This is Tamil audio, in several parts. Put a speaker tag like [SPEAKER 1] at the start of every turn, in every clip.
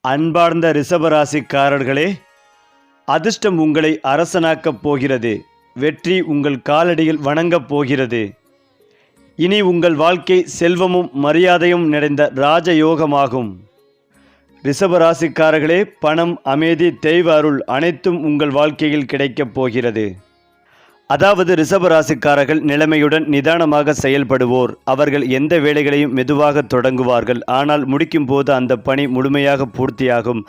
[SPEAKER 1] அன்பார்ந்த ரிஷபராசிக்காரர்களே அதிர்ஷ்டம் உங்களை அரசனாக்கப் போகிறது. வெற்றி உங்கள் காலடியில் வணங்கப் போகிறது. இனி உங்கள் வாழ்க்கை செல்வமும் மரியாதையும் நிறைந்த ராஜயோகமாகும். ரிஷபராசிக்காரர்களே பணம் அமைதி தெய்வ அருள் அனைத்தும் உங்கள் வாழ்க்கையில் கிடைக்கப் போகிறது. அதாவது ரிஷபராசிக்காரர்கள் நிலைமையுடன் நிதானமாக செயல்படுவோர். அவர்கள் எந்த வேலைகளையும் மெதுவாக தொடங்குவார்கள். ஆனால் முடிக்கும் போது அந்த பணி முழுமையாக பூர்த்தியாகும்.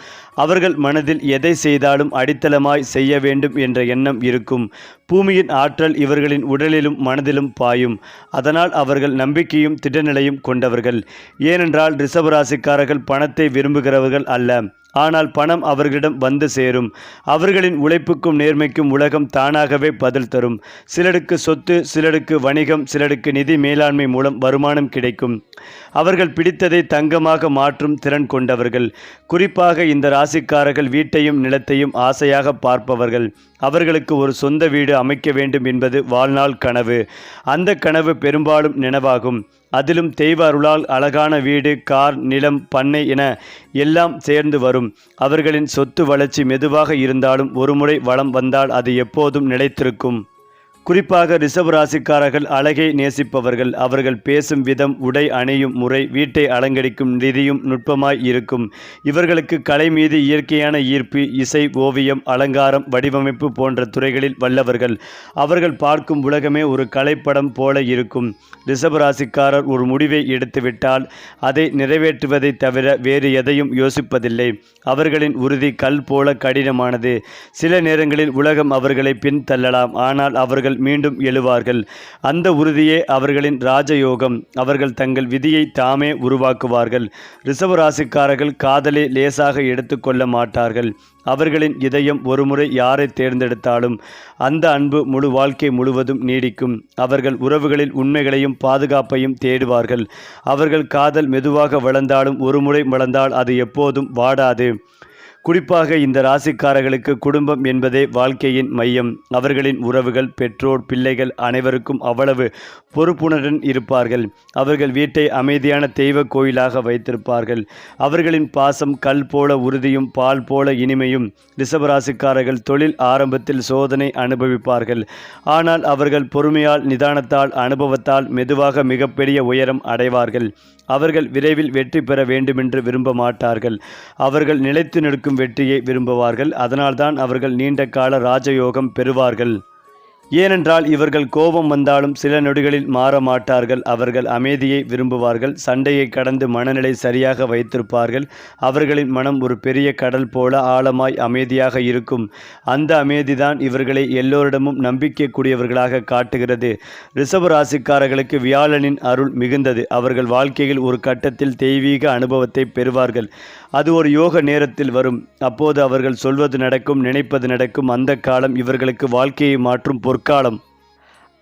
[SPEAKER 1] அவர்கள் மனதில் எதை செய்தாலும் அடித்தளமாய் செய்ய வேண்டும் என்ற எண்ணம் இருக்கும். பூமியின் ஆற்றல் இவர்களின் உடலிலும் மனதிலும் பாயும். அதனால் அவர்கள் நம்பிக்கையும் திடநிலையும் கொண்டவர்கள். ஏனென்றால் ரிஷபராசிக்காரர்கள் பணத்தை விரும்புகிறவர்கள் அல்ல. ஆனால் பணம் அவர்களிடம் வந்து சேரும். அவர்களின் உழைப்புக்கும் நேர்மைக்கும் உலகம் தானாகவே பதில் தரும். சிலருக்கு சொத்து சிலருக்கு வணிகம் சிலருக்கு நிதி மேலாண்மை மூலம் வருமானம் கிடைக்கும். அவர்கள் பிடித்ததை தங்கமாக மாற்றும் திறன் கொண்டவர்கள். குறிப்பாக இந்த ராசிக்காரர்கள் வீட்டையும் நிலத்தையும் ஆசையாக பார்ப்பவர்கள். அவர்களுக்கு ஒரு சொந்த வீடு அமைக்க வேண்டும் என்பது வாழ்நாள் கனவு. அந்த கனவு பெரும்பாலும் நினைவாகும். அதிலும் தெய்வ அருளால் அழகான வீடு கார் நிலம் பண்ணை என எல்லாம் சேர்ந்து வரும். அவர்களின் சொத்து வளர்ச்சி மெதுவாக இருந்தாலும் ஒருமுறை வளம் வந்தால் அது எப்போதும் நிலைத்திருக்கும். குறிப்பாக ரிசர்வ் ராசிக்காரர்கள் அழகை நேசிப்பவர்கள். அவர்கள் பேசும் விதம் உடை அணியும் முறை வீட்டை அலங்கரிக்கும் நிதியும் நுட்பமாய் இருக்கும். இவர்களுக்கு கலை மீது இயற்கையான ஈர்ப்பு இசை ஓவியம் அலங்காரம் வடிவமைப்பு போன்ற துறைகளில் வல்லவர்கள். அவர்கள் பார்க்கும் உலகமே ஒரு கலைப்படம் போல இருக்கும். ரிசர்வ் ராசிக்காரர் ஒரு முடிவை எடுத்துவிட்டால் அதை நிறைவேற்றுவதை தவிர வேறு எதையும் யோசிப்பதில்லை. அவர்களின் உறுதி கல் போல கடினமானது. சில நேரங்களில் உலகம் அவர்களை பின்தள்ளலாம். ஆனால் அவர்கள் மீண்டும் எழுவார்கள். அந்த உறுதியே அவர்களின் ராஜயோகம். அவர்கள் தங்கள் விதியை தாமே உருவாக்குவார்கள். ரிஷப ராசிக்காரர்கள் காதலை லேசாக எடுத்துக்கொள்ள மாட்டார்கள். அவர்களின் இதயம் ஒருமுறை யாரை தேர்ந்தெடுத்தாலும் அந்த அன்பு முழு வாழ்க்கை முழுவதும் நீடிக்கும். அவர்கள் உறவுகளில் உண்மைகளையும் பாதுகாப்பையும் தேடுவார்கள். அவர்கள் காதல் மெதுவாக வளர்ந்தாலும் ஒருமுறை வளர்ந்தால் அது எப்போதும் வாடாது. குறிப்பாக இந்த ராசிக்காரர்களுக்கு குடும்பம் என்பதே வாழ்க்கையின் மையம். அவர்களின் உறவுகள் பெற்றோர் பிள்ளைகள் அனைவருக்கும் அவ்வளவு பொறுப்புணர்வுடன் இருப்பார்கள். அவர்கள் வீட்டை அமைதியான தெய்வ கோயிலாக வைத்திருப்பார்கள். அவர்களின் பாசம் கல் போல உறுதியும் பால் போல இனிமையும் ரிஷபராசிக்காரர்கள் தொழில் ஆரம்பத்தில் சோதனை அனுபவிப்பார்கள். ஆனால் அவர்கள் பொறுமையால் நிதானத்தால் அனுபவத்தால் மெதுவாக மிகப்பெரிய உயரம் அடைவார்கள். அவர்கள் விரைவில் வெற்றி பெற வேண்டுமென்று விரும்ப மாட்டார்கள். அவர்கள் நிலைத்து நிற்கும் வெற்றியை விரும்புவார்கள். அதனால்தான் அவர்கள் நீண்ட கால ராஜயோகம் பெறுவார்கள். ஏனென்றால் இவர்கள் கோபம் வந்தாலும் சில நொடிகளில் மாற மாட்டார்கள். அவர்கள் அமைதியை விரும்புவார்கள். சண்டையை கடந்து மனநிலை சரியாக வைத்திருப்பார்கள். அவர்களின் மனம் ஒரு பெரிய கடல் போல ஆழமாய் அமைதியாக இருக்கும். அந்த அமைதிதான் இவர்களை எல்லோரிடமும் நம்பிக்கைக்கூடியவர்களாக காட்டுகிறது. ரிஷப ராசிக்காரர்களுக்கு வியாழனின் அருள் மிகுந்தது. அவர்கள் வாழ்க்கையில் ஒரு கட்டத்தில் தெய்வீக அனுபவத்தை பெறுவார்கள். அது ஒரு யோக நேரத்தில் வரும். அப்போது அவர்கள் சொல்வது நடக்கும் நினைப்பது நடக்கும். அந்த காலம் இவர்களுக்கு வாழ்க்கையை மாற்றும் பொற்காலம்.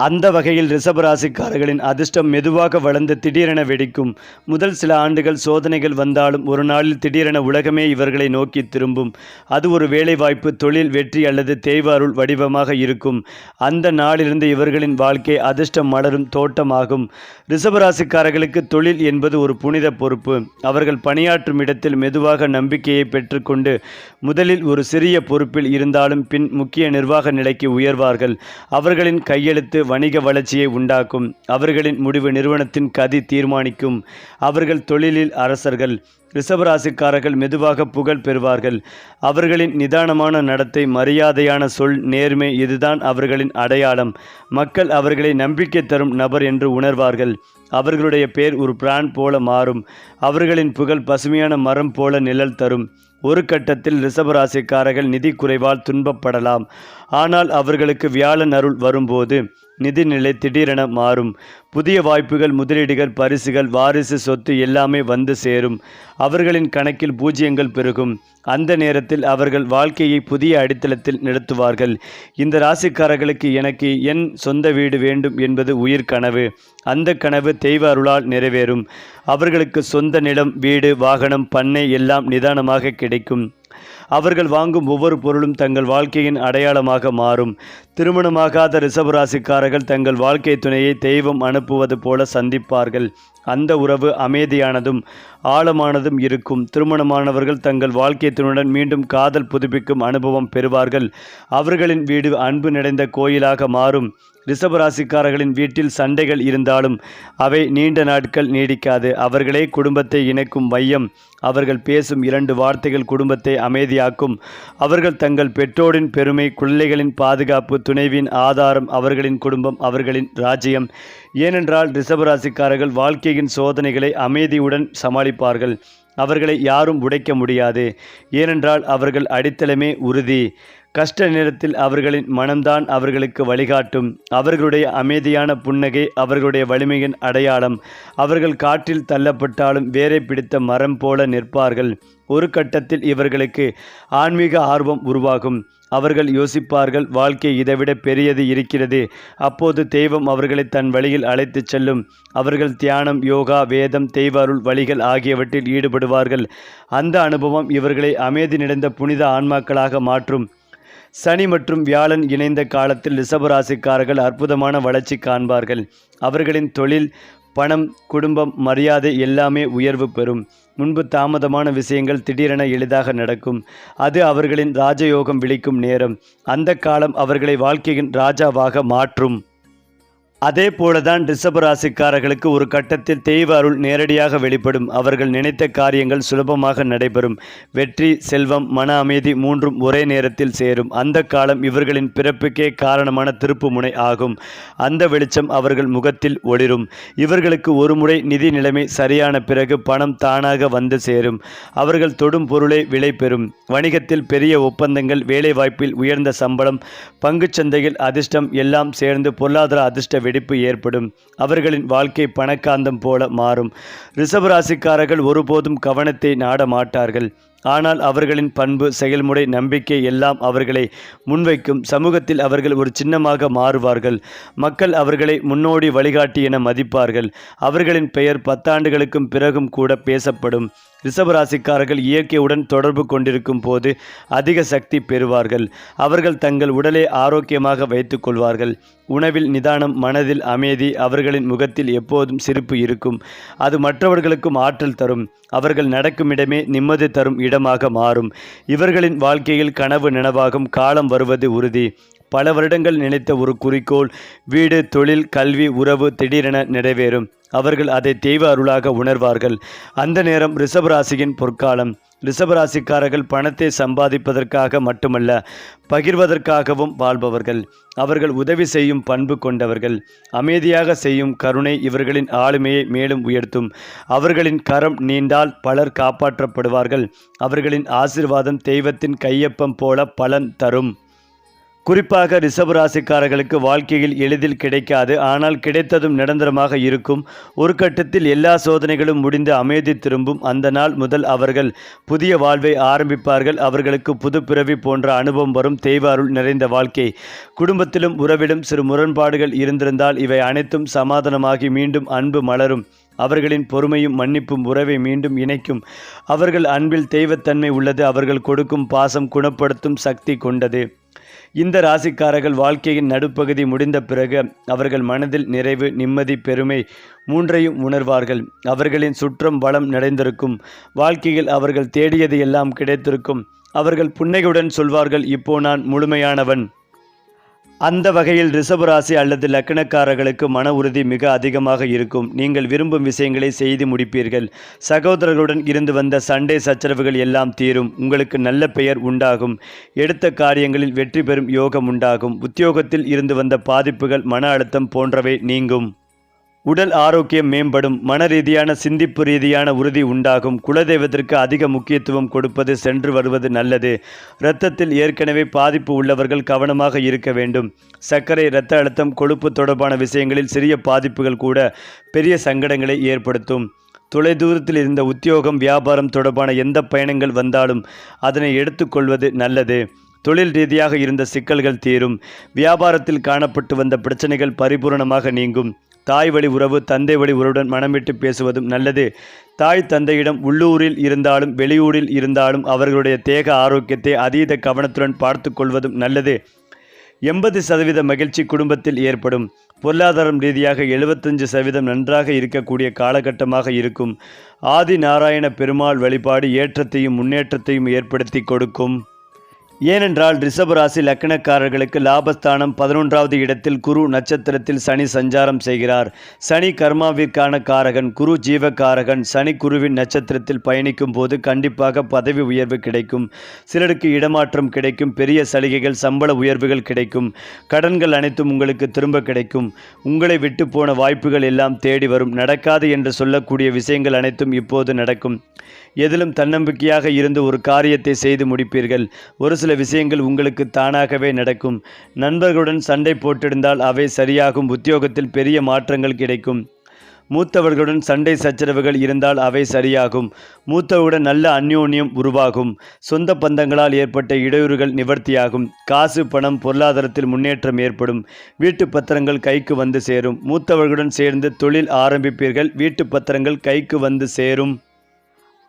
[SPEAKER 1] அந்த வகையில் ரிஷபராசிக்காரர்களின் அதிர்ஷ்டம் மெதுவாக வளர்ந்து திடீரென வெடிக்கும். முதல் சில ஆண்டுகள் சோதனைகள் வந்தாலும் ஒரு நாளில் திடீரென உலகமே இவர்களை நோக்கி திரும்பும். அது ஒரு வேலைவாய்ப்பு தொழில் வெற்றி அல்லது தேய்வாருள் வடிவமாக இருக்கும். அந்த நாளிலிருந்து இவர்களின் வாழ்க்கை அதிர்ஷ்டம் மலரும் தோட்டமாகும். ரிஷபராசிக்காரர்களுக்கு தொழில் என்பது ஒரு புனித பொறுப்பு. அவர்கள் பணியாற்றும் இடத்தில் மெதுவாக நம்பிக்கையை பெற்றுக்கொண்டு முதலில் ஒரு சிறிய பொறுப்பில் இருந்தாலும் பின் முக்கிய நிர்வாக நிலைக்கு உயர்வார்கள். அவர்களின் கையெழுத்து வணிக வளர்ச்சியை உண்டாக்கும். அவர்களின் முடிவு நிறுவனத்தின் கதி தீர்மானிக்கும். அவர்கள் தொழிலில் அரசர்கள் ரிஷபராசிக்காரர்கள் மெதுவாக புகழ் பெறுவார்கள். அவர்களின் நிதானமான நடத்தை மரியாதையான சொல் நேர்மை இதுதான் அவர்களின் அடையாளம். மக்கள் அவர்களை நம்பிக்கை தரும் நபர் என்று உணர்வார்கள். அவர்களுடைய பேர் ஒரு பிராண்ட் போல மாறும். அவர்களின் புகழ் பசுமையான மரம் போல நிழல் தரும். ஒரு கட்டத்தில் ரிஷபராசிக்காரர்கள் நிதி குறைவால் துன்பப்படலாம். ஆனால் அவர்களுக்கு வியாழன் அருள் வரும்போது நிதிநிலை திடீரென மாறும். புதிய வாய்ப்புகள் முதலீடுகள் பரிசுகள் வாரிசு சொத்து எல்லாமே வந்து சேரும். அவர்களின் கணக்கில் பூஜ்ஜியங்கள் பெருகும். அந்த நேரத்தில் அவர்கள் வாழ்க்கையை புதிய அடித்தளத்தில் நிறுத்துவார்கள். இந்த ராசிக்காரர்களுக்கு எனக்கு என் சொந்த வீடு வேண்டும் என்பது உயிர் கனவு. அந்த கனவு தெய்வ அருளால் நிறைவேறும். அவர்களுக்கு சொந்த நிலம் வீடு வாகனம் பண்ணை எல்லாம் நிதானமாக கிடைக்கும். அவர்கள் வாங்கும் ஒவ்வொரு பொருளும் தங்கள் வாழ்க்கையின் அடையாளமாக மாறும். திருமணமாகாத ரிஷபராசிக்காரர்கள் தங்கள் வாழ்க்கை துணையை தெய்வம் அனுப்புவது போல சந்திப்பார்கள். அந்த உறவு அமைதியானதும் ஆழமானதும் இருக்கும். திருமணமானவர்கள் தங்கள் வாழ்க்கை மீண்டும் காதல் புதுப்பிக்கும் அனுபவம் பெறுவார்கள். அவர்களின் வீடு அன்பு நிறைந்த கோயிலாக மாறும். ரிஷபராசிக்காரர்களின் வீட்டில் சண்டைகள் இருந்தாலும் அவை நீண்ட நாட்கள் நீடிக்காது. அவர்களே குடும்பத்தை இணைக்கும் மையம். அவர்கள் பேசும் இரண்டு வார்த்தைகள் குடும்பத்தை அமைதியாக்கும். அவர்கள் தங்கள் பெற்றோரின் பெருமை குழந்தைகளின் பாதுகாப்பு துணைவின் ஆதாரம் அவர்களின் குடும்பம் அவர்களின் ராஜ்யம். ஏனென்றால் ரிஷபராசிக்காரர்கள் வாழ்க்கையின் சோதனைகளை அமைதியுடன் சமாளிப்பார்கள். அவர்களை யாரும் உடைக்க முடியாது. ஏனென்றால் அவர்கள் அடித்தளமே உறுதி. கஷ்ட நேரத்தில் அவர்களின் மனம்தான் அவர்களுக்கு வழிகாட்டும். அவர்களுடைய அமைதியான புன்னகை அவர்களுடைய வலிமையின் அடையாளம். அவர்கள் காற்றில் தள்ளப்பட்டாலும் வேரை பிடித்த மரம் போல நிற்பார்கள். ஒரு கட்டத்தில் இவர்களுக்கு ஆன்மீக ஆர்வம் உருவாகும். அவர்கள் யோசிப்பார்கள் வாழ்க்கை இதைவிட பெரியது இருக்கிறது. அப்போது தெய்வம் அவர்களை தன் வழியில் அழைத்துச் செல்லும். அவர்கள் தியானம் யோகா வேதம் தெய்வ அருள் வழிகள் ஆகியவற்றில் ஈடுபடுவார்கள். அந்த அனுபவம் இவர்களை அமைதி நிறைந்த புனித ஆன்மாக்களாக மாற்றும். சனி மற்றும் வியாழன் இணைந்த காலத்தில் ரிஷபராசிக்காரர்கள் அற்புதமான வளர்ச்சி காண்பார்கள். அவர்களின் தொழில் பணம் குடும்பம் மரியாதை எல்லாமே உயர்வு பெறும். முன்பு தாமதமான விஷயங்கள் திடீரென எளிதாக நடக்கும். அது அவர்களின் ராஜயோகம் விழிக்கும் நேரம். அந்த காலம் அவர்களை வாழ்க்கையின் ராஜாவாக மாற்றும். அதே போலதான் ரிஷபராசிக்காரர்களுக்கு ஒரு கட்டத்தில் தெய்வ அருள் நேரடியாக வெளிப்படும். அவர்கள் நினைத்த காரியங்கள் சுலபமாக நடைபெறும். வெற்றி செல்வம் மன அமைதி மூன்றும் ஒரே நேரத்தில் சேரும். அந்த காலம் இவர்களின் பிறப்புக்கே காரணமான திருப்பு முனை ஆகும். அந்த வெளிச்சம் அவர்கள் முகத்தில் ஒளிரும். இவர்களுக்கு ஒருமுறை நிதி நிலைமை சரியான பிறகு பணம் தானாக வந்து சேரும். அவர்கள் தொடும் பொருளை விலை பெறும். வணிகத்தில் பெரிய ஒப்பந்தங்கள் வேலைவாய்ப்பில் உயர்ந்த சம்பளம் பங்குச்சந்தையில் அதிர்ஷ்டம் எல்லாம் சேர்ந்து பொருளாதார அதிர்ஷ்ட வெடிப்பு ஏற்படும். அவர்களின் வாழ்க்கை பணக்காந்தம் போல மாறும். ரிஷபராசிக்காரர்கள் ஒருபோதும் கவனத்தை நாட மாட்டார்கள். ஆனால் அவர்களின் பண்பு செயல்முறை நம்பிக்கை எல்லாம் அவர்களை முன்வைக்கும். சமூகத்தில் அவர்கள் ஒரு சின்னமாக மாறுவார்கள். மக்கள் அவர்களை முன்னோடி வழிகாட்டி என மதிப்பார்கள். அவர்களின் பெயர் பத்தாண்டுகளுக்கும் பிறகும் கூட பேசப்படும். ரிஷபராசிக்காரர்கள் இயற்கையுடன் தொடர்பு கொண்டிருக்கும் போது அதிக சக்தி பெறுவார்கள். அவர்கள் தங்கள் உடலை ஆரோக்கியமாக வைத்துக் கொள்வார்கள். உணவில் நிதானம் மனதில் அமைதி அவர்களின் முகத்தில் எப்போதும் சிரிப்பு இருக்கும். அது மற்றவர்களுக்கும் ஆற்றல் தரும். அவர்கள் நடக்கும் இடமே நிம்மதி தரும் இடமாக மாறும். இவர்களின் வாழ்க்கையில் கனவு நினைவாகும் காலம் வருவது உறுதி. பல வருடங்கள் நினைத்த ஒரு குறிக்கோள் வீடு தொழில் கல்வி உறவு திடீரென நிறைவேறும். அவர்கள் அதை தெய்வ அருளாக உணர்வார்கள். அந்த நேரம் ரிஷபராசியின் பொற்காலம். ரிஷபராசிக்காரர்கள் பணத்தை சம்பாதிப்பதற்காக மட்டுமல்ல பகிர்வதற்காகவும் வாழ்பவர்கள். அவர்கள் உதவி செய்யும் பண்பு கொண்டவர்கள். அமைதியாக செய்யும் கருணை இவர்களின் ஆளுமையை மேலும் உயர்த்தும். அவர்களின் கரம் நீண்டால் பலர் காப்பாற்றப்படுவார்கள். அவர்களின் ஆசிர்வாதம் தெய்வத்தின் கையொப்பம் போல பலன் தரும். குறிப்பாக ரிஷபராசிக்காரர்களுக்கு வாழ்க்கையில் எளிதில் கிடைக்காது. ஆனால் கிடைத்ததும் நிரந்தரமாக இருக்கும். ஒரு கட்டத்தில் எல்லா சோதனைகளும் முடிந்து அமைதி திரும்பும். அந்த நாள் முதல் அவர்கள் புதிய வாழ்வை ஆரம்பிப்பார்கள். அவர்களுக்கு புது பிறவி போன்ற அனுபவம் வரும். தெய்வாருள் நிறைந்த வாழ்க்கை. குடும்பத்திலும் உறவிலும் சிறு முரண்பாடுகள் இருந்திருந்தால் இவை அனைத்தும் சமாதானமாகி மீண்டும் அன்பு மலரும். அவர்களின் பொறுமையும் மன்னிப்பும் உறவை மீண்டும் இணைக்கும். அவர்கள் அன்பில் தெய்வத்தன்மை உள்ளது. அவர்கள் கொடுக்கும் பாசம் குணப்படுத்தும் சக்தி கொண்டது. இந்த ராசிக்காரர்கள் வாழ்க்கையின் நடுப்பகுதி முடிந்த பிறகு அவர்கள் மனதில் நிறைவு நிம்மதி பெருமை மூன்றையும் உணர்வார்கள். அவர்களின் சுற்றம் வளம் நிறைந்திருக்கும். வாழ்க்கையில் அவர்கள் தேடியது எல்லாம் கிடைத்திருக்கும். அவர்கள் புன்னகையுடன் சொல்வார்கள் இப்போ நான் முழுமையானவன். அந்த வகையில் ரிஷபராசி அல்லது லக்கணக்காரர்களுக்கு மன உறுதி மிக அதிகமாக இருக்கும். நீங்கள் விரும்பும் விஷயங்களை செய்து முடிப்பீர்கள். சகோதரர்களுடன் இருந்து வந்த சண்டை சச்சரவுகள் எல்லாம் தீரும். உங்களுக்கு நல்ல பெயர் உண்டாகும். எடுத்த காரியங்களில் வெற்றி பெறும் யோகம் உண்டாகும். உத்தியோகத்தில் இருந்து வந்த பாதிப்புகள் மன அழுத்தம் போன்றவை நீங்கும். உடல் ஆரோக்கியம் மேம்படும் மன ரீதியான சிந்திப்பு ரீதியான உறுதி உண்டாகும். குலதெய்வத்திற்கு அதிக முக்கியத்துவம் கொடுப்பது சென்று வருவது நல்லது. இரத்தத்தில் ஏற்கனவே பாதிப்பு உள்ளவர்கள் கவனமாக இருக்க வேண்டும். சர்க்கரை இரத்த அழுத்தம் கொழுப்பு தொடர்பான விஷயங்களில் சிறிய பாதிப்புகள் கூட பெரிய சங்கடங்களை ஏற்படுத்தும். தொலைதூரத்தில் இருந்த உத்தியோகம் வியாபாரம் தொடர்பான எந்த பயணங்கள் வந்தாலும் அதனை எடுத்துக்கொள்வது நல்லது. தொழில் ரீதியாக இருந்த சிக்கல்கள் தீரும். வியாபாரத்தில் காணப்பட்டு வந்த பிரச்சனைகள் பரிபூரணமாக நீங்கும். தாய் வழி உறவு தந்தை வழி உறவுடன் மனமிட்டு பேசுவதும் நல்லது. தாய் தந்தையிடம் உள்ளூரில் இருந்தாலும் வெளியூரில் இருந்தாலும் அவர்களுடைய தேக ஆரோக்கியத்தை அதீத கவனத்துடன் பார்த்து கொள்வதும் நல்லது. எண்பது சதவீத மகிழ்ச்சி குடும்பத்தில் ஏற்படும். பொருளாதாரம் ரீதியாக எழுபத்தஞ்சு சதவீதம் நன்றாக இருக்கக்கூடிய காலகட்டமாக இருக்கும். ஆதி நாராயண பெருமாள் வழிபாடு ஏற்றத்தையும் முன்னேற்றத்தையும் ஏற்படுத்தி கொடுக்கும். ஏனென்றால் ரிஷபராசி லக்கணக்காரர்களுக்கு லாபஸ்தானம் பதினொன்றாவது இடத்தில் குரு நட்சத்திரத்தில் சனி சஞ்சாரம் செய்கிறார். சனி கர்மாவிற்கான காரகன் குரு ஜீவகாரகன் சனி குருவின் நட்சத்திரத்தில் பயணிக்கும் போது கண்டிப்பாக பதவி உயர்வு கிடைக்கும். சிலருக்கு இடமாற்றம் கிடைக்கும் பெரிய சலுகைகள் சம்பள உயர்வுகள் கிடைக்கும். கடன்கள் அனைத்தும் உங்களுக்கு திரும்ப கிடைக்கும். உங்களை விட்டு போன வாய்ப்புகள் எல்லாம் தேடி வரும். நடக்காது என்று சொல்லக்கூடிய விஷயங்கள் அனைத்தும் இப்போது நடக்கும். எதிலும் தன்னம்பிக்கையாக இருந்து ஒரு காரியத்தை செய்து முடிப்பீர்கள். ஒரு சில விஷயங்கள் உங்களுக்கு தானாகவே நடக்கும். நண்பர்களுடன் சண்டை போட்டிருந்தால் அவை சரியாகும். உத்தியோகத்தில் பெரிய மாற்றங்கள் கிடைக்கும். மூத்தவர்களுடன் சண்டை சச்சரவுகள் இருந்தால் அவை சரியாகும். மூத்தவருடன் நல்ல அந்யோன்யம் உருவாகும். சொந்த பந்தங்களால் ஏற்பட்ட இடையூறுகள் நிவர்த்தியாகும். காசு பணம் பொருளாதாரத்தில் முன்னேற்றம் ஏற்படும். வீட்டு பத்திரங்கள் கைக்கு வந்து சேரும். மூத்தவர்களுடன் சேர்ந்து தொழில் ஆரம்பிப்பீர்கள். வீட்டு பத்திரங்கள் கைக்கு வந்து சேரும்.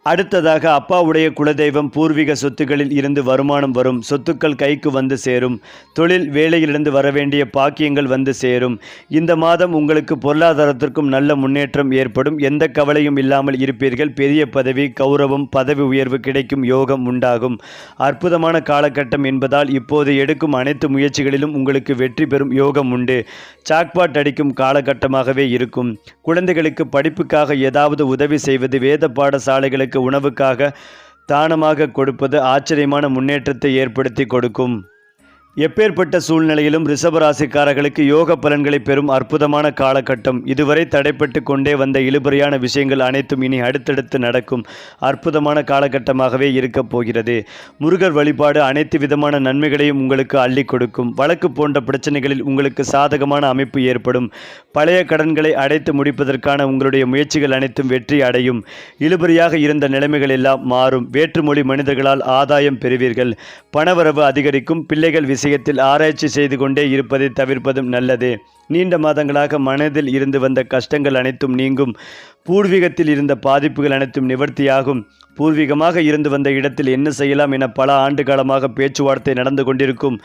[SPEAKER 1] அடுத்ததாக அப்பாவுடைய குலதெய்வம் பூர்வீக சொத்துக்களில் இருந்து வருமானம் வரும். சொத்துக்கள் கைக்கு வந்து சேரும். தொழில் வேலையிலிருந்து வரவேண்டிய பாக்கியங்கள் வந்து சேரும். இந்த மாதம் உங்களுக்கு பொருளாதாரத்திற்கும் நல்ல முன்னேற்றம் ஏற்படும். எந்த கவலையும் இல்லாமல் இருப்பீர்கள். பெரிய பதவி கௌரவம் பதவி உயர்வு கிடைக்கும் யோகம் உண்டாகும். அற்புதமான காலகட்டம் என்பதால் இப்போது எடுக்கும் அனைத்து முயற்சிகளிலும் உங்களுக்கு வெற்றி பெறும் யோகம் உண்டு. சாக்பாட் அடிக்கும் காலகட்டமாகவே இருக்கும். குழந்தைகளுக்கு படிப்புக்காக ஏதாவது உதவி செய்வது வேத பாடசாலைகளுக்கு உணவுக்காக தானமாக கொடுப்பது ஆச்சரியமான முன்னேற்றத்தை ஏற்படுத்தி கொடுக்கும். எப்பேற்பட்ட சூழ்நிலையிலும் ரிஷபராசிக்காரர்களுக்கு யோக பலன்களை பெறும் அற்புதமான காலகட்டம். இதுவரை தடைப்பட்டு கொண்டே வந்த இழுபறியான விஷயங்கள் அனைத்தும் இனி அடுத்தடுத்து நடக்கும் அற்புதமான காலகட்டமாகவே இருக்கப் போகிறது. முருகர் வழிபாடு அனைத்து விதமான நன்மைகளையும் உங்களுக்கு அள்ளி கொடுக்கும். வழக்கு போன்ற பிரச்சனைகளில் உங்களுக்கு சாதகமான அமைப்பு ஏற்படும். பழைய கடன்களை அடைத்து முடிப்பதற்கான உங்களுடைய முயற்சிகள் அனைத்தும் வெற்றி அடையும். இழுபறியாக இருந்த நிலைமைகள் எல்லாம் மாறும். வேற்றுமொழி மனிதர்களால் ஆதாயம் பெறுவீர்கள். பணவரவு அதிகரிக்கும். பிள்ளைகள் விஷயத்தில் ஆராய்ச்சி செய்து கொண்டே இருப்பதை தவிர்ப்பதும் நல்லது. நீண்ட மாதங்களாக மனதில் இருந்து வந்த கஷ்டங்கள் அனைத்தும் நீங்கும். பூர்வீகத்தில் இருந்த பாதிப்புகள் அனைத்தும் நிவர்த்தியாகும். பூர்வீகமாக இருந்து வந்த இடத்தில் என்ன செய்யலாம் என பல ஆண்டு காலமாக பேச்சுவார்த்தை நடந்து கொண்டிருக்கும்.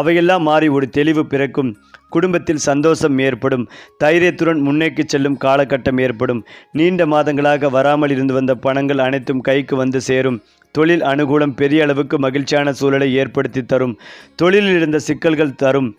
[SPEAKER 1] அவையெல்லாம் மாறி ஒரு தெளிவு பிறக்கும். குடும்பத்தில் சந்தோஷம் ஏற்படும். தைரியத்துடன் முன்னேக்கி செல்லும் காலகட்டம் ஏற்படும். நீண்ட மாதங்களாக வராமல் இருந்து வந்த பணங்கள் அனைத்தும் கைக்கு வந்து சேரும். தொழில் அனுகூலம் பெரிய அளவுக்கு மகிழ்ச்சியான சூழலை ஏற்படுத்தி தரும். தொழிலில் இருந்த சிக்கல்கள் தரும்.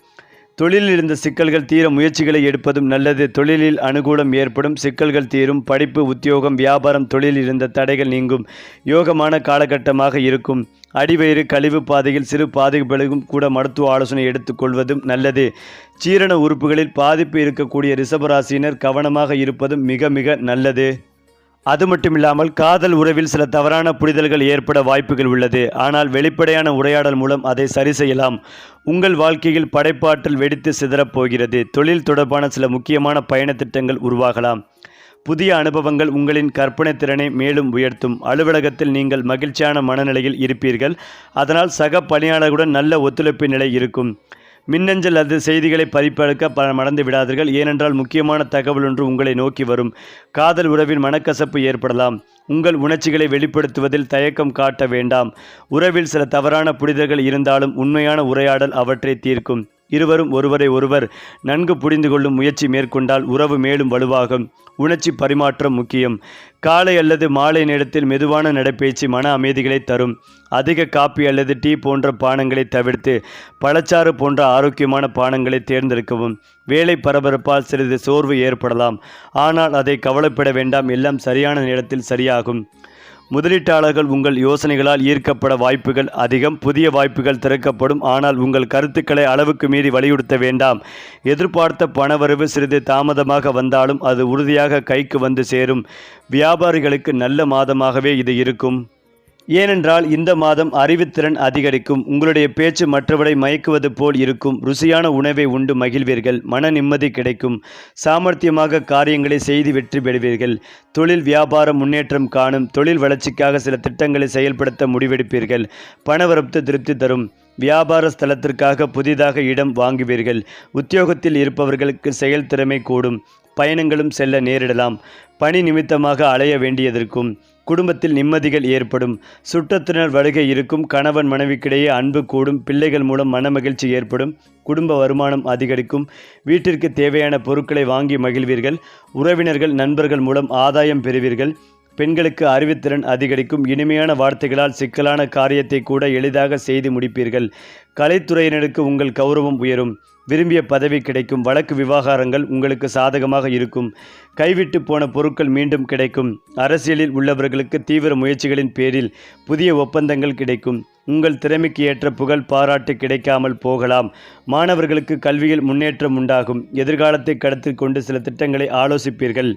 [SPEAKER 1] தொழிலில் இருந்த சிக்கல்கள் தீர முயற்சிகளை எடுப்பதும் நல்லது. தொழிலில் அனுகூலம் ஏற்படும் சிக்கல்கள் தீரும் படிப்பு உத்தியோகம் வியாபாரம் தொழிலில் இருந்த தடைகள் நீங்கும் யோகமான காலகட்டமாக இருக்கும். அடிவயிறு கழிவு பாதையில் சிறு பாதிப்புகளுக்கும் கூட மருத்துவ ஆலோசனை எடுத்துக்கொள்வதும் நல்லது. சீரண உறுப்புகளில் பாதிப்பு இருக்கக்கூடிய ரிஷபராசியினர் கவனமாக இருப்பதும் மிக மிக நல்லது. அது மட்டுமில்லாமல் காதல் உறவில் சில தவறான புரிதல்கள் ஏற்பட வாய்ப்புகள் உள்ளது. ஆனால் வெளிப்படையான உரையாடல் மூலம் அதை சரி செய்யலாம். உங்கள் வாழ்க்கையில் படைப்பாற்றல் வெடித்து சிதறப்போகிறது தொழில் தொடர்பான சில முக்கியமான பயண திட்டங்கள் உருவாகலாம். புதிய அனுபவங்கள் உங்களின் கற்பனை திறனை மேலும் உயர்த்தும். அலுவலகத்தில் நீங்கள் மகிழ்ச்சியான மனநிலையில் இருப்பீர்கள். அதனால் சக பணியாளர்களுடன் நல்ல ஒத்துழைப்பு நிலை இருக்கும். மின்னஞ்சல் அல்லது செய்திகளை பதிப்பளிக்க ப மறந்து விடாதீர்கள். ஏனென்றால் முக்கியமான தகவல் ஒன்று உங்களை நோக்கி வரும். காதல் உறவின் மனக்கசப்பு ஏற்படலாம். உங்கள் உணர்ச்சிகளை வெளிப்படுத்துவதில் தயக்கம் காட்ட வேண்டாம். உறவில் சில தவறான புரிதல்கள் இருந்தாலும் உண்மையான உரையாடல் அவற்றை தீர்க்கும். இருவரும் ஒருவரை ஒருவர் நன்கு புரிந்து கொள்ளும் முயற்சி மேற்கொண்டால் உறவு மேலும் வலுவாகும். உணர்ச்சி பரிமாற்றம் முக்கியம். காலை அல்லது மாலை நேரத்தில் மெதுவான நடைப்பயிற்சி மன அமைதிகளை தரும். அதிக காப்பி அல்லது டீ போன்ற பானங்களை தவிர்த்து பழச்சாறு போன்ற ஆரோக்கியமான பானங்களை தேர்ந்தெடுக்கவும். வேலை பரபரப்பால் சிறிது சோர்வு ஏற்படலாம். ஆனால் அதை கவலைப்பட வேண்டாம். எல்லாம் சரியான நேரத்தில் சரியாகும். முதலீட்டாளர்கள் உங்கள் யோசனைகளால் ஈர்க்கப்பட வாய்ப்புகள் அதிகம் புதிய வாய்ப்புகள் திறக்கப்படும். ஆனால் உங்கள் கருத்துக்களை அளவுக்கு மீறி வலியுறுத்த வேண்டாம். எதிர்பார்த்த பணவரவு சிறிது தாமதமாக வந்தாலும் அது உறுதியாக கைக்கு வந்து சேரும். வியாபாரிகளுக்கு நல்ல மாதமாகவே இது இருக்கும். ஏனென்றால் இந்த மாதம் அறிவுத்திறன் அதிகரிக்கும். உங்களுடைய பேச்சு மற்றவரை மயக்குவது போல் இருக்கும். ருசியான உணவை உண்டு மகிழ்வீர்கள். மன நிம்மதி கிடைக்கும். சாமர்த்தியமாக காரியங்களை செய்து வெற்றி பெறுவீர்கள். தொழில் வியாபார முன்னேற்றம் காணும். தொழில் வளர்ச்சிக்காக சில திட்டங்களை செயல்படுத்த முடிவெடுப்பீர்கள். பணவரத்து திருப்தி தரும். வியாபார ஸ்தலத்திற்காக புதிதாக இடம் வாங்குவீர்கள். உத்தியோகத்தில் இருப்பவர்களுக்கு செயல்திறமை கூடும். பயணங்களும் செல்ல நேரிடலாம். பணி நிமித்தமாக அலைய வேண்டியதற்கும் குடும்பத்தில் நிம்மதிகள் ஏற்படும். சுற்றத்தினர் வருகை இருக்கும். கணவன் மனைவிக்கிடையே அன்பு கூடும். பிள்ளைகள் மூலம் மனமகிழ்ச்சி ஏற்படும். குடும்ப வருமானம் அதிகரிக்கும். வீட்டிற்கு தேவையான பொருட்களை வாங்கி மகிழ்வீர்கள். உறவினர்கள் நண்பர்கள் மூலம் ஆதாயம் பெறுவீர்கள். பெண்களுக்கு அறிவுத்திறன் அதிகரிக்கும். இனிமையான வார்த்தைகளால் சிக்கலான காரியத்தை கூட எளிதாக செய்து முடிப்பீர்கள். கலைத்துறையினருக்கு உங்கள் கௌரவம் உயரும். விரும்பிய பதவி கிடைக்கும். வழக்கு விவகாரங்கள் உங்களுக்கு சாதகமாக இருக்கும். கைவிட்டு போன பொருட்கள் மீண்டும் கிடைக்கும். அரசியலில் உள்ளவர்களுக்கு தீவிர முயற்சிகளின் பேரில் புதிய ஒப்பந்தங்கள் கிடைக்கும். உங்கள் திறமைக்கு ஏற்ற புகழ் பாராட்டு கிடைக்காமல் போகலாம். மாணவர்களுக்கு கல்வியில் முன்னேற்றம் உண்டாகும். எதிர்காலத்தை கடத்தில் கொண்டு சில திட்டங்களை ஆலோசிப்பீர்கள்.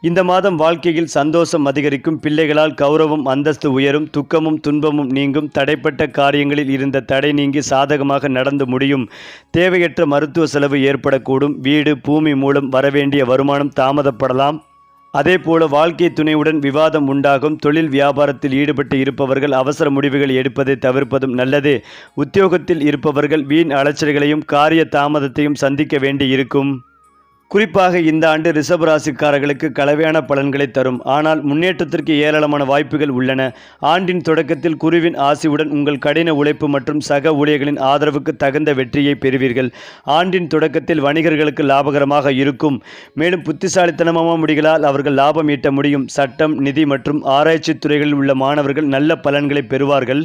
[SPEAKER 1] இந்த மாதம் வாழ்க்கையில் சந்தோஷம் அதிகரிக்கும் பிள்ளைகளால் கௌரவம் அந்தஸ்து உயரும் துக்கமும் துன்பமும் நீங்கும் தடைப்பட்ட காரியங்களில் இருந்த தடை நீங்கி சாதகமாக நடந்து முடியும். தேவையற்ற மருத்துவ செலவு ஏற்படக்கூடும். வீடு பூமி மூலம் வரவேண்டிய வருமானம் தாமதப்படலாம். அதேபோல வாழ்க்கை துணையுடன் விவாதம் உண்டாகும். தொழில் வியாபாரத்தில் ஈடுபட்டு இருப்பவர்கள் அவசர முடிவுகள் எடுப்பதை தவிர்ப்பதும் நல்லது. உத்தியோகத்தில் இருப்பவர்கள் வீண் அலைச்சல்களையும் காரிய தாமதத்தையும் சந்திக்க வேண்டி இருக்கும் குறிப்பாக இந்த ஆண்டு ரிஷப ராசிக்காரர்களுக்கு கலவையான பலன்களை தரும். ஆனால் முன்னேற்றத்திற்கு ஏராளமான வாய்ப்புகள் உள்ளன. ஆண்டின் தொடக்கத்தில் குருவின் ஆசியுடன் உங்கள் கடின உழைப்பு மற்றும் சக ஊழியர்களின் ஆதரவுக்கு தகுந்த வெற்றியை பெறுவீர்கள். ஆண்டின் தொடக்கத்தில் வணிகர்களுக்கு லாபகரமாக இருக்கும். மேலும் புத்திசாலித்தனமான முடிகளால் அவர்கள் லாபம் ஈட்ட முடியும். சட்டம் நிதி மற்றும் ஆராய்ச்சி துறைகளில் உள்ள மாணவர்கள் நல்ல பலன்களை பெறுவார்கள்.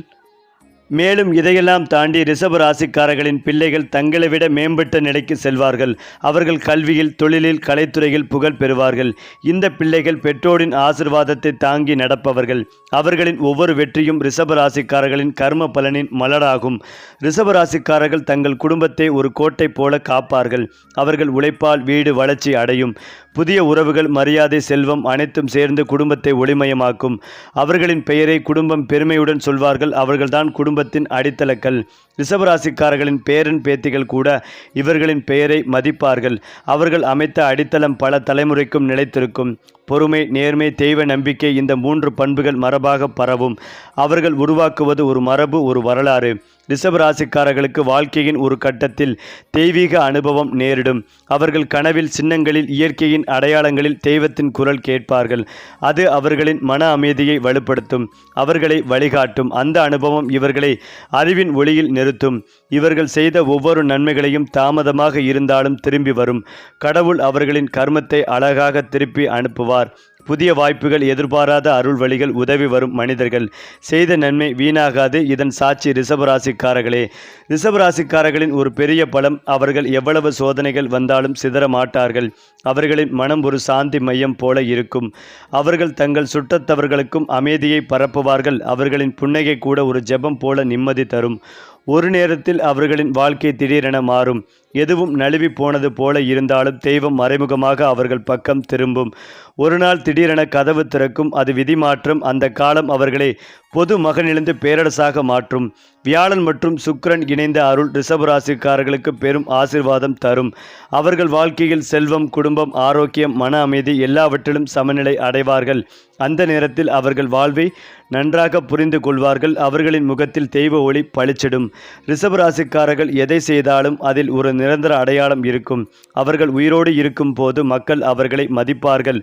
[SPEAKER 1] மேலும் இதையெல்லாம் தாண்டி ரிஷப ராசிக்காரர்களின் பிள்ளைகள் தங்களை விட மேம்பட்ட நிலைக்கு செல்வார்கள். அவர்கள் கல்வியில் தொழிலில் கலைத்துறையில் புகழ் பெறுவார்கள். இந்த பிள்ளைகள் பெற்றோரின் ஆசிர்வாதத்தை தாங்கி நடப்பவர்கள். அவர்களின் ஒவ்வொரு வெற்றியும் ரிஷப ராசிக்காரர்களின் கர்ம பலனின் மலராகும். ரிஷப ராசிக்காரர்கள் தங்கள் குடும்பத்தை ஒரு கோட்டை போல காப்பார்கள். அவர்கள் உழைப்பால் வீடு வளர்ச்சி அடையும். புதிய உறவுகள் மரியாதை செல்வம் அனைத்தும் சேர்ந்து குடும்பத்தை ஒளிமயமாக்கும். அவர்களின் பெயரை குடும்பம் பெருமையுடன் சொல்வார்கள். அவர்கள்தான் குடும்பத்தின் அடித்தளக்கல் ரிஷபராசிக்காரர்களின் பேரன் பேத்திகள் கூட இவர்களின் பெயரை மதிப்பார்கள். அவர்கள் அமைத்த அடித்தளம் பல தலைமுறைக்கும் நிலைத்திருக்கும். பொறுமை நேர்மை தெய்வ நம்பிக்கை இந்த மூன்று பண்புகள் மரபாக பரவும். அவர்கள் உருவாக்குவது ஒரு மரபு ஒரு வரலாறு. ரிஷபராசிக்காரர்களுக்கு வாழ்க்கையின் ஒரு கட்டத்தில் தெய்வீக அனுபவம் நேரிடும். அவர்கள் கனவில் சின்னங்களில் இயற்கையின் அடையாளங்களில் தெய்வத்தின் குரல் கேட்பார்கள். அது அவர்களின் மன அமைதியை வலுப்படுத்தும். அவர்களை வழிகாட்டும். அந்த அனுபவம் இவர்களை அறிவின் ஒளியில் நிறுத்தும். இவர்கள் செய்த ஒவ்வொரு நன்மைகளையும் தாமதமாக இருந்தாலும் திரும்பி வரும். கடவுள் அவர்களின் கர்மத்தை அழகாக திருப்பி அனுப்புவார். புதிய வாய்ப்புகள் எதிர்பாராத அருள் வழிகள் உதவி வரும் மனிதர்கள். செய்த நன்மை வீணாகாது. இதன் சாட்சி ரிஷபராசிக்காரர்களே. ரிஷபராசிக்காரர்களின் ஒரு பெரிய பலம் அவர்கள் எவ்வளவு சோதனைகள் வந்தாலும் சிதற மாட்டார்கள். அவர்களின் மனம் ஒரு சாந்தி மையம் போல இருக்கும். அவர்கள் தங்கள் சுட்டத்தவர்களுக்கும் அமைதியை பரப்புவார்கள். அவர்களின் புன்னகை கூட ஒரு ஜெபம் போல நிம்மதி தரும். ஒரு நேரத்தில் அவர்களின் வாழ்க்கை திடீரென மாறும். எதுவும் நழுவி போனது போல இருந்தாலும் தெய்வம் மறைமுகமாக அவர்கள் பக்கம் திரும்பும். ஒரு நாள் திடீரென கதவு திறக்கும் அது விதி மாற்றம். அந்த காலம் அவர்களை பொது மகனிலிருந்து பேரரசாக மாற்றும். வியாழன் மற்றும் சுக்கிரன் இணைந்த அருள் ரிஷபராசிக்காரர்களுக்கு பெரும் ஆசிர்வாதம் தரும். அவர்கள் வாழ்க்கையில் செல்வம் குடும்பம் ஆரோக்கியம் மன அமைதி எல்லாவற்றிலும் சமநிலை அடைவார்கள். அந்த நேரத்தில் அவர்கள் வாழ்வை நன்றாக புரிந்து கொள்வார்கள். அவர்களின் முகத்தில் தெய்வ ஒளி பளிச்சிடும். ரிஷபராசிக்காரர்கள் எதை செய்தாலும் அதில் ஒரு நிரந்தர அடையாளம் இருக்கும். அவர்கள் உயிரோடு இருக்கும் போது மக்கள் அவர்களை மதிப்பார்கள்.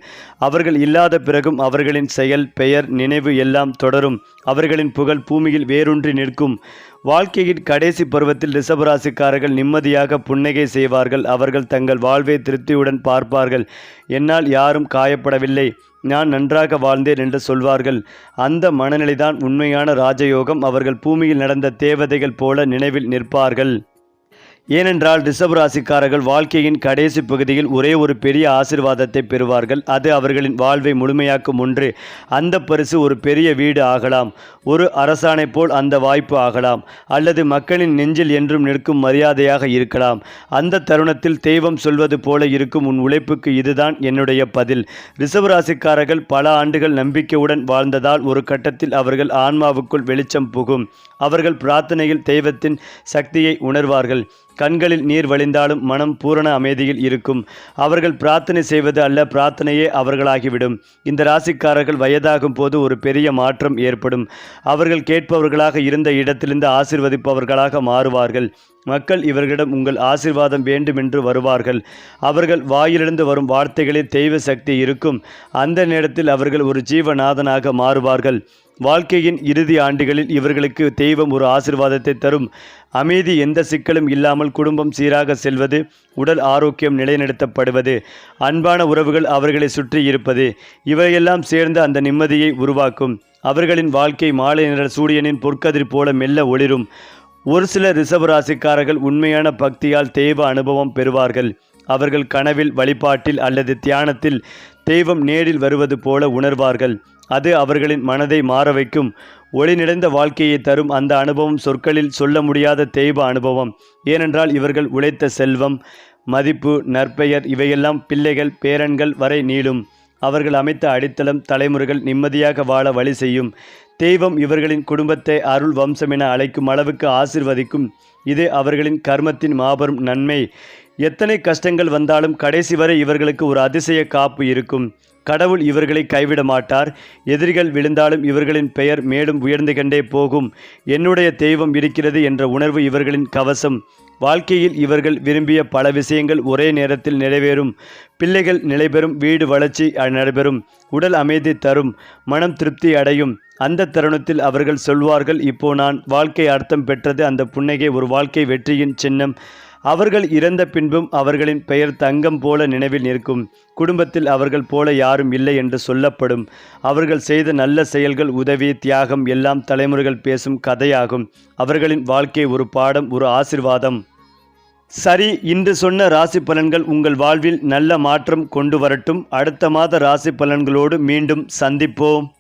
[SPEAKER 1] அவர்கள் இல்லாத பிறகும் அவர்களின் செயல் பெயர் நினைவு எல்லாம் தொடரும். அவர்களின் புகழ் பூமியில் வேரூன்றி நிற்கும். வாழ்க்கையின் கடைசி பருவத்தில் ரிஷபராசிக்காரர்கள் நிம்மதியாக புன்னகை செய்வார்கள். அவர்கள் தங்கள் வாழ்வை திருப்தியுடன் பார்ப்பார்கள். என்னால் யாரும் காயப்படவில்லை. நான் நன்றாக வாழ்ந்தேன் என்று சொல்வார்கள். அந்த மனநிலைதான் உண்மையான ராஜயோகம். அவர்கள் பூமியில் நடந்த தேவதைகள் போல நினைவில் நிற்பார்கள். ஏனென்றால் ரிஷப ராசிக்காரர்கள் வாழ்க்கையின் கடைசி பகுதியில் ஒரே ஒரு பெரிய ஆசிர்வாதத்தை பெறுவார்கள். அது அவர்களின் வாழ்வை முழுமையாக்கும் ஒன்று. அந்த பரிசு ஒரு பெரிய வீடு ஆகலாம். ஒரு அரசாணை போல் அந்த வாய்ப்பு ஆகலாம். அல்லது மக்களின் நெஞ்சில் என்றும் நிற்கும் மரியாதையாக இருக்கலாம். அந்த தருணத்தில் தெய்வம் சொல்வது போல இருக்கும் உன் உழைப்புக்கு இதுதான் என்னுடைய பதில். ரிஷப ராசிக்காரர்கள் பல ஆண்டுகள் நம்பிக்கையுடன் வாழ்ந்ததால் ஒரு கட்டத்தில் அவர்கள் ஆன்மாவுக்குள் வெளிச்சம் புகும். அவர்கள் பிரார்த்தனையில் தெய்வத்தின் சக்தியை உணர்வார்கள். கண்களில் நீர் வழிந்தாலும் மனம் பூரண அமைதியில் இருக்கும். அவர்கள் பிரார்த்தனை செய்வது அல்ல பிரார்த்தனையே அவர்களாகிவிடும். இந்த ராசிக்காரர்கள் வயதாகும் போது ஒரு பெரிய மாற்றம் ஏற்படும். அவர்கள் கேட்பவர்களாக இருந்த இடத்திலிருந்து ஆசிர்வதிப்பவர்களாக மாறுவார்கள். மக்கள் இவர்களிடம் உங்கள் ஆசிர்வாதம் வேண்டுமென்று வருவார்கள். அவர்கள் வாயிலிருந்து வரும் வார்த்தைகளில் தெய்வ சக்தி இருக்கும். அந்த நேரத்தில் அவர்கள் ஒரு ஜீவநாதனாக மாறுவார்கள். வாழ்க்கையின் இறுதி ஆண்டுகளில் இவர்களுக்கு தெய்வம் ஒரு ஆசிர்வாதத்தை தரும். அமைதி எந்த சிக்கலும் இல்லாமல் குடும்பம் சீராக செல்வது உடல் ஆரோக்கியம் நிலைநிறுத்தப்படுவது அன்பான உறவுகள் அவர்களை சுற்றி இருப்பது இவையெல்லாம் சேர்ந்து அந்த நிம்மதியை உருவாக்கும். அவர்களின் வாழ்க்கை மாலை நிற சூரியனின் பொற்கதிர் போல மெல்ல ஒளிரும். ஒரு சில ரிஷபராசிக்காரர்கள் உண்மையான பக்தியால் தெய்வ அனுபவம் பெறுவார்கள். அவர்கள் கனவில் வழிபாட்டில் அல்லது தியானத்தில் தெய்வம் நேரில் வருவது போல உணர்வார்கள். அது அவர்களின் மனதை மாற வைக்கும். ஒளி நிறைந்த வாழ்க்கையை தரும் அந்த அனுபவம் சொற்களில் சொல்ல முடியாத தெய்வ அனுபவம். ஏனென்றால் இவர்கள் உழைத்த செல்வம் மதிப்பு நற்பெயர் இவையெல்லாம் பிள்ளைகள் பேரன்கள் வரை நீளும். அவர்கள் அமைத்த அடித்தளம் தலைமுறைகள் நிம்மதியாக வாழ வழி செய்யும். தெய்வம் இவர்களின் குடும்பத்தை அருள் வம்சம் என அழைக்கும் அளவுக்கு ஆசிர்வதிக்கும். இது அவர்களின் கர்மத்தின் மாபெரும் நன்மை. எத்தனை கஷ்டங்கள் வந்தாலும் கடைசி வரை இவர்களுக்கு ஒரு அதிசய காப்பு இருக்கும். கடவுள் இவர்களை கைவிட மாட்டார். எதிரிகள் விழுந்தாலும் இவர்களின் பெயர் மேலும் உயர்ந்து கண்டே போகும். என்னுடைய தெய்வம் இருக்கிறது என்ற உணர்வு இவர்களின் கவசம். வாழ்க்கையில் இவர்கள் விரும்பிய பல விஷயங்கள் ஒரே நேரத்தில் நிறைவேறும். பிள்ளைகள் நிலைபெறும் வீடு வளர்ச்சி நடைபெறும் உடல் அமைதி தரும் மனம் திருப்தி அடையும். அந்த தருணத்தில் அவர்கள் சொல்வார்கள் இப்போ நான் வாழ்க்கை அர்த்தம் பெற்றது அந்த புன்னகை ஒரு வாழ்க்கை வெற்றியின் சின்னம். அவர்கள் இறந்த பின்பும் அவர்களின் பெயர் தங்கம் போல நினைவில் நிற்கும். குடும்பத்தில் அவர்கள் போல யாரும் இல்லை என்று சொல்லப்படும். அவர்கள் செய்த நல்ல செயல்கள் உதவி தியாகம் எல்லாம் தலைமுறைகள் பேசும் கதையாகும். அவர்களின் வாழ்க்கை ஒரு பாடம் ஒரு ஆசிர்வாதம். சரி இன்று சொன்ன ராசி பலன்கள் உங்கள் வாழ்வில் நல்ல மாற்றம் கொண்டு வரட்டும். அடுத்த மாத ராசி பலன்களோடு மீண்டும் சந்திப்போம்.